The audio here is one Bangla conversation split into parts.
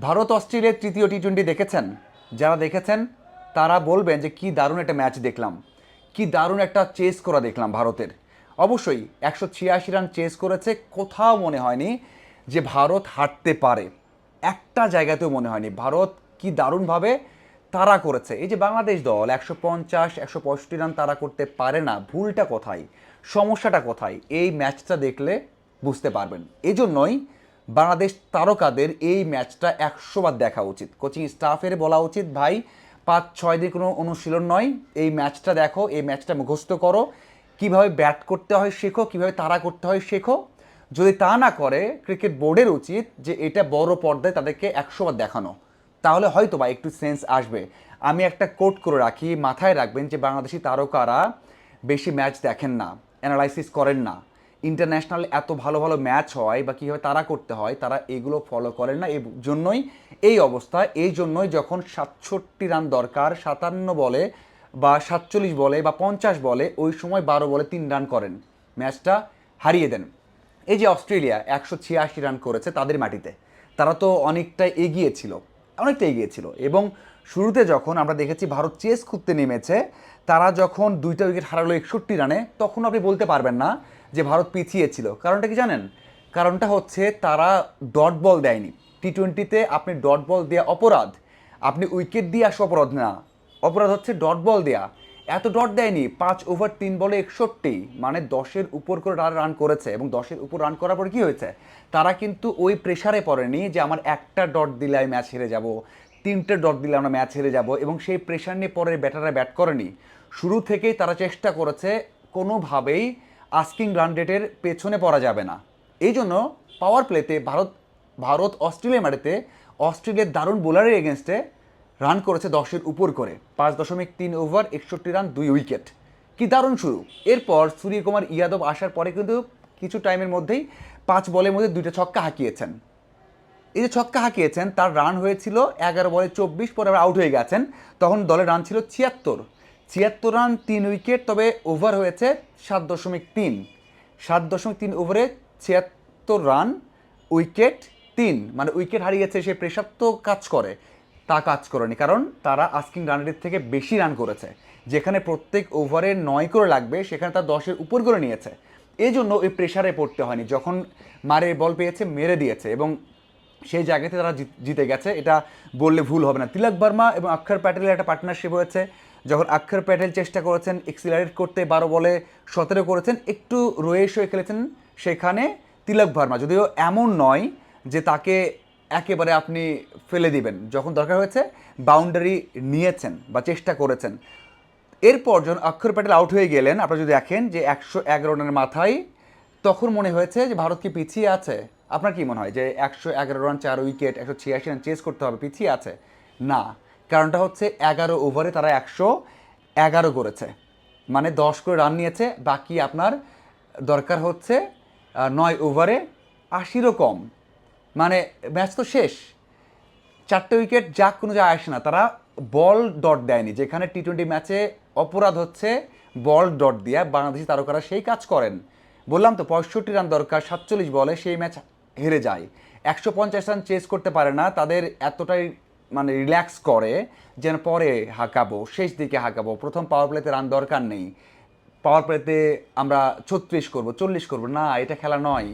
ভারত অস্ট্রেলিয়ার তৃতীয় টি টোয়েন্টি দেখেছেন? যারা দেখেছেন, তারা বলবেন যে কি দারুণ একটা ম্যাচ দেখলাম। কি দারুণ একটা চেস করা দেখলাম ভারতের। অবশ্যই একশো ছিয়াশি রান চেস করেছে, কোথাও মনে হয়নি যে ভারত হারতে পারে। একটা জায়গাতেও মনে হয়নি। ভারত কি দারুণভাবে তারা করেছে। এই যে বাংলাদেশ দল, একশো পঞ্চাশ, একশো পঁয়ষট্টি রান তারা করতে পারে না। ভুলটা কোথায়? সমস্যাটা কোথায়? এই ম্যাচটা দেখলে বুঝতে পারবেন। এই জন্যই বাংলাদেশ তারকাদের এই ম্যাচটা একশো বার দেখা উচিত। কোচিং স্টাফের বলা উচিত, ভাই, পাঁচ, ছয় দিন কোনো অনুশীলন নয়। এই ম্যাচটা দেখো, এই ম্যাচটা মুখস্থ করো। কীভাবে ব্যাট করতে হয় শেখো, কীভাবে তারা করতে হয় শেখো। যদি তা না করে, ক্রিকেট বোর্ডের উচিত যে এটা বড় পর্দায় তাদেরকে একশো বার দেখানো। তাহলে হয়তো বা একটু সেন্স আসবে। আমি একটা কোট করে রাখি, মাথায় রাখবেন যে বাংলাদেশি তারকারা বেশি ম্যাচ দেখেন না, অ্যানালাইসিস করেন না। ইন্টারন্যাশনাল এত ভালো ভালো ম্যাচ হয় বা কীভাবে তারা করতে হয়, তারা এগুলো ফলো করেন না। এই জন্যই এই অবস্থা। এই জন্যই যখন সাতষট্টি রান দরকার, সাতান্ন বলে বা সাতচল্লিশ বলে বা পঞ্চাশ বলে, ওই সময় বারো বলে তিন রান করেন। ম্যাচটা হারিয়ে দেন। এই যে অস্ট্রেলিয়া একশো ছিয়াশি রান করেছে তাদের মাটিতে, তারা তো অনেকটা এগিয়ে ছিল অনেকটা এগিয়ে ছিল এবং শুরুতে যখন আমরা দেখেছি ভারত চেস করতে নেমেছে তারা যখন দুইটা উইকেট হারালো একষট্টি রানে, তখন আপনি বলতে পারবেন না যে ভারত পিছিয়ে ছিল কারণটা কি জানেন? কারণটা হচ্ছে তারা ডট বল দেয়নি। টি টোয়েন্টিতে আপনি ডট বল দেওয়া অপরাধ, আপনি উইকেট দিয়ে আসা অপরাধ না। অপরাধ হচ্ছে ডট বল দেয়া। এত ডট দেয়নি, পাঁচ ওভার তিন বলে একষট্টি মানে দশের উপর করে তারা রান করেছে এবং দশের উপর রান করার পর কী হয়েছে? তারা কিন্তু ওই প্রেশারে পড়েনি যে আমার একটা ডট দিলে আমি ম্যাচ হেরে যাব, তিনটে ডট দিলে আমরা ম্যাচ হেরে যাব এবং সেই প্রেশার নিয়ে পরে ব্যাটাররা ব্যাট করেনি। শুরু থেকেই তারা চেষ্টা করেছে কোনোভাবেই আস্কিং রান রেটের পেছনে পড়া যাবে না। এই জন্য পাওয়ার প্লেতে ভারত ভারত অস্ট্রেলিয়া মাটিতে অস্ট্রেলিয়ার দারুণ বোলারের এগেনস্টে রান করেছে দশের উপর করে। পাঁচ দশমিক তিন ওভার একষট্টি রান দুই উইকেট কি দারুণ শুরু। এরপর সূর্যকুমার ইয়াদব আসার পরে কিন্তু কিছু টাইমের মধ্যেই পাঁচ বলের মধ্যে দুইটা ছক্কা হাঁকিয়েছেন। এই যে ছক্কা হাঁকিয়েছেন, তার রান হয়েছিল এগারো বলে চব্বিশ, পরে আবার আউট হয়ে গেছেন। তখন দলের রান ছিল ছিয়াত্তর। ছিয়াত্তর রান, তিন উইকেট, তবে ওভার হয়েছে সাত দশমিক তিন। সাত দশমিক তিন ওভারে ছিয়াত্তর রান, উইকেট তিন। মানে উইকেট হারিয়েছে সে প্রেশার তো কাজ করে। তা কাজ করেনি, কারণ তারা আস্কিং রান রেট থেকে বেশি রান করেছে। যেখানে প্রত্যেক ওভারে নয় করে লাগবে, সেখানে তার দশের উপর করে নিয়েছে। এই জন্য ওই প্রেশারে পড়তে হয়নি। যখন মারে বল পেয়েছে, মেরে দিয়েছে এবং সেই জায়গাতে তারা জিত- গেছে। এটা বললে ভুল হবে না। তিলক বর্মা এবং অক্ষর প্যাটেলের একটা পার্টনারশিপ হয়েছে, যখন অক্ষর প্যাটেল চেষ্টা করেছেন এক্সিলারেট করতে বারো বলে সতেরো করেছেন, একটু রয়েস হয়ে খেলেছেন সেখানে তিলক ভার্মা যদিও এমন নয় যে তাকে একেবারে আপনি ফেলে দিবেন। যখন দরকার হয়েছে বাউন্ডারি নিয়েছেন বা চেষ্টা করেছেন। এরপর যখন অক্ষর প্যাটেল আউট হয়ে গেলেন, আপনারা যদি দেখেন যে একশো এগারো রানের মাথায়, তখন মনে হয়েছে যে ভারত কি পিছিয়ে আছে? আপনার কি মনে হয় যে একশো এগারো রান চার উইকেট একশো ছিয়াশি রান চেস করতে হবে, পিছিয়ে আছে? না, কারণটা হচ্ছে এগারো ওভারে তারা একশো এগারো করেছে। মানে দশ করে রান নিয়েছে, বাকি আপনার দরকার হচ্ছে নয় ওভারে আশিরও কম। মানে ম্যাচ তো শেষ। চারটে উইকেট যা কোনো যায় আসে না। তারা বল ডট দেয়নি। যেখানে টি টোয়েন্টি ম্যাচে অপরাধ হচ্ছে বল ডট দিয়ে বাংলাদেশি তারকারা সেই কাজ করেন। বললাম তো, পঁয়ষট্টি রান দরকার, সাতচল্লিশ বলে সেই ম্যাচ হেরে যায়। একশো পঞ্চাশ রান চেস করতে পারে না, তাদের এতটাই মানে রিল্যাক্স করে যেন পরে হাঁকাবো, শেষ দিকে হাঁকাবো। প্রথম পাওয়ার প্লেতে রান দরকার নেই। পাওয়ার প্লেতে আমরা ছত্রিশ করব, চল্লিশ করব। না, এটা খেলা নয়।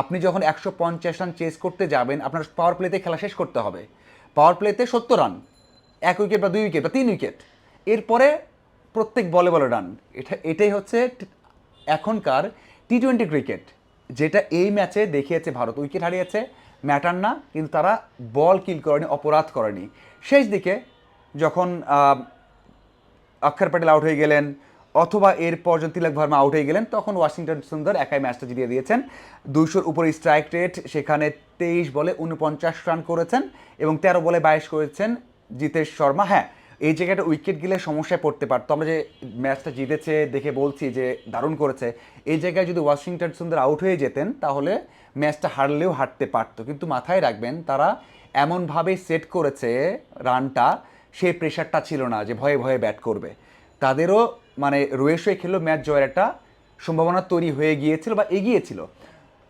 আপনি যখন একশো পঞ্চাশ রান চেস করতে যাবেন, আপনার পাওয়ার প্লেতে খেলা শেষ করতে হবে। পাওয়ার প্লেতে সত্তর রান, এক উইকেট বা দুই উইকেট বা তিন উইকেট এরপরে প্রত্যেক বলে বলে রান এটা, এটাই হচ্ছে এখনকার টি টোয়েন্টি ক্রিকেট যেটা এই ম্যাচে দেখিয়েছে ভারত, উইকেট হারিয়েছে ম্যাটার না কিন্তু তারা বল কিল করেনি, অপরাধ করেনি। শেষ দিকে যখন অক্ষর প্যাটেল আউট হয়ে গেলেন, অথবা এরপর যখন তিলক ভার্মা আউট হয়ে গেলেন, তখন ওয়াশিংটন সুন্দর একাই ম্যাচটা জিতিয়ে দিয়েছেন। দুইশোর উপরে স্ট্রাইক রেট সেখানে তেইশ বলে উনপঞ্চাশ রান করেছেন এবং তেরো বলে বাইশ করেছেন জিতেশ শর্মা। হ্যাঁ এই জায়গাটা উইকেট গেলে সমস্যায় পড়তে পারতো। আমরা যে ম্যাচটা জিতেছে দেখে বলছি যে দারুণ করেছে। এই জায়গায় যদি ওয়াশিংটন সুন্দর আউট হয়ে যেতেন, তাহলে ম্যাচটা হারলেও হারতে পারতো। কিন্তু মাথায় রাখবেন, তারা এমনভাবে সেট করেছে রানটা, সেই প্রেশারটা ছিল না যে ভয়ে ভয়ে ব্যাট করবে। তাদেরও মানে রয়েস হয়ে খেললো ম্যাচ জয়ের একটা সম্ভাবনা তৈরি হয়ে গিয়েছিল বা এগিয়েছিল।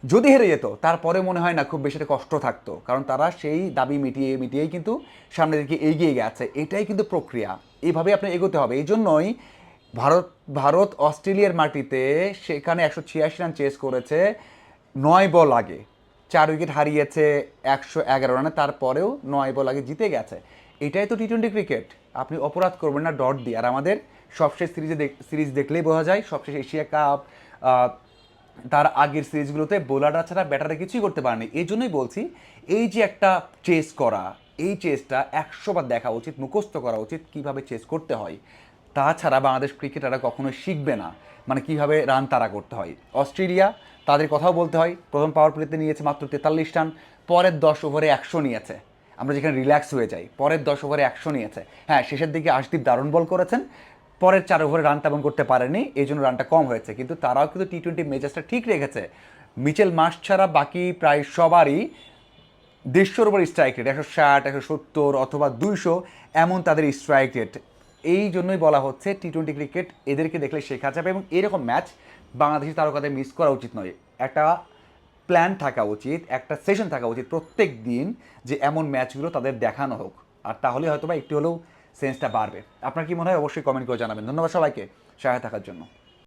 যদি হেরে যেত, তারপরে মনে হয় না খুব বেশি কষ্ট থাকতো। কারণ তারা সেই দাবি মিটিয়ে, মিটিয়েই কিন্তু সামনের দিকে এগিয়ে গেছে। এটাই কিন্তু প্রক্রিয়া। এইভাবে আপনি এগোতে হবে। এই জন্যই ভারত ভারত অস্ট্রেলিয়ার মাটিতে সেখানে একশো ছিয়াশি রান চেস করেছে নয় বল আগে। চার উইকেট হারিয়েছে একশো এগারো রানে, তারপরেও নয় বল আগে জিতে গেছে। এটাই তো টি টোয়েন্টি ক্রিকেট। আপনি অপরাধ করবেন না, ডট দিয়ে। আর আমাদের সবশেষ সিরিজে সিরিজ দেখলেই বোঝা যায়, সবশেষ এশিয়া কাপ তার আগের সিরিজগুলোতে বোলাররা ছাড়া ব্যাটারে কিছুই করতে পারেনি। এই জন্যই বলছি, এই যে একটা চেস করা, এই চেসটা একশোবার দেখা উচিত, মুখস্থ করা উচিত কীভাবে চেস করতে হয়। তাছাড়া বাংলাদেশ ক্রিকেটাররা কখনোই শিখবে না মানে কীভাবে রান তারা করতে হয়। অস্ট্রেলিয়া, তাদের কথাও বলতে হয়, প্রথম পাওয়ার প্লেতে নিয়েছে মাত্র তেতাল্লিশ রান, পরের দশ ওভারে একশো নিয়েছে। আমরা যেখানে রিল্যাক্স হয়ে যাই, পরের দশ ওভারে একশো নিয়েছে। হ্যাঁ শেষের দিকে আশদীপ দারুণ বল করেছেন পরের চার ওভারে রান তেমন করতে পারেনি এই জন্য রানটা কম হয়েছে। কিন্তু তারাও কিন্তু টি টোয়েন্টি মেজাজটা ঠিক রেখেছে। মিচেল মাস ছাড়া বাকি প্রায় সবারই দেড়শোর উপর স্ট্রাইক রেট একশো ষাট, একশো সত্তর অথবা দুইশো এমন তাদের স্ট্রাইক রেট এই জন্যই বলা হচ্ছে টি টোয়েন্টি ক্রিকেট এদেরকে দেখলে শেখা যাবে এবং এরকম ম্যাচ বাংলাদেশি তারকাদের মিস করা উচিত নয়। একটা প্ল্যান থাকা উচিত, একটা সেশন থাকা উচিত প্রত্যেক দিন যে এমন ম্যাচগুলো তাদের দেখানো হোক। আর তাহলে হয়তো বা একটু হলেও সেন্সটা বাড়বে। আপনার কি মনে হয়? অবশ্যই কমেন্ট করে জানাবেন। ধন্যবাদ সবাইকে। সহায় থাকার জন্য।